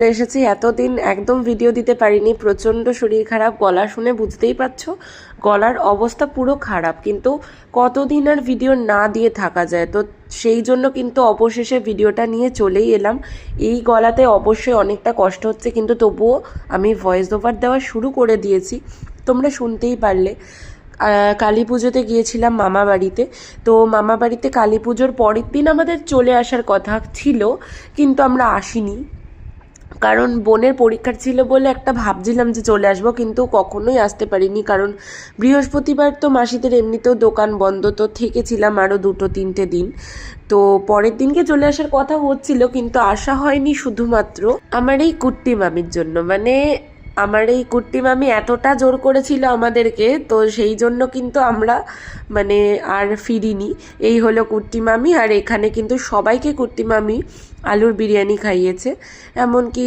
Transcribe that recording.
এসেছি। এতদিন একদম ভিডিও দিতে পারিনি। প্রচণ্ড শরীর খারাপ, গলা শুনে বুঝতেই পারছ? গলার অবস্থা পুরো খারাপ, কিন্তু কতদিন আর ভিডিও না দিয়ে থাকা যায়? তো সেই জন্য কিন্তু অবশেষে ভিডিওটা নিয়ে চলেই এলাম। এই গলাতে অবশ্যই অনেকটা কষ্ট হচ্ছে, কিন্তু তবুও আমি ভয়েস ওভার দেওয়া শুরু করে দিয়েছি। তোমরা শুনতেই পারলে। কালী পুজোতে গিয়েছিলাম মামা বাড়িতে। তো মামা বাড়িতে কালী পুজোর পরের দিন আমাদের চলে আসার কথা ছিল, কিন্তু আমরা আসিনি। কারণ বোনের পরীক্ষা ছিল বলে একটা ভাবছিলাম যে চলে আসব, কিন্তু কখনোই আসতে পারিনি। কারণ বৃহস্পতিবার তো মাসিদের এমনিতেও দোকান বন্ধ, তো থেকেছিলাম আরও দুটো, তিনটে দিন। তো পরের দিনকে চলে আসার কথা হচ্ছিল, কিন্তু আসা হয়নি শুধুমাত্র আমার এই কুট্টি মামির জন্য। মানে আমার এই কুট্টি মামি এতটা জোর করেছিল আমাদেরকে, তো সেই জন্য কিন্তু আমরা মানে আর ফিরিনি। এই হলো কুট্টি মামি, আর এখানে কিন্তু সবাইকে কুট্টি মামি আলুর বিরিয়ানি খাইয়েছে। এমনকি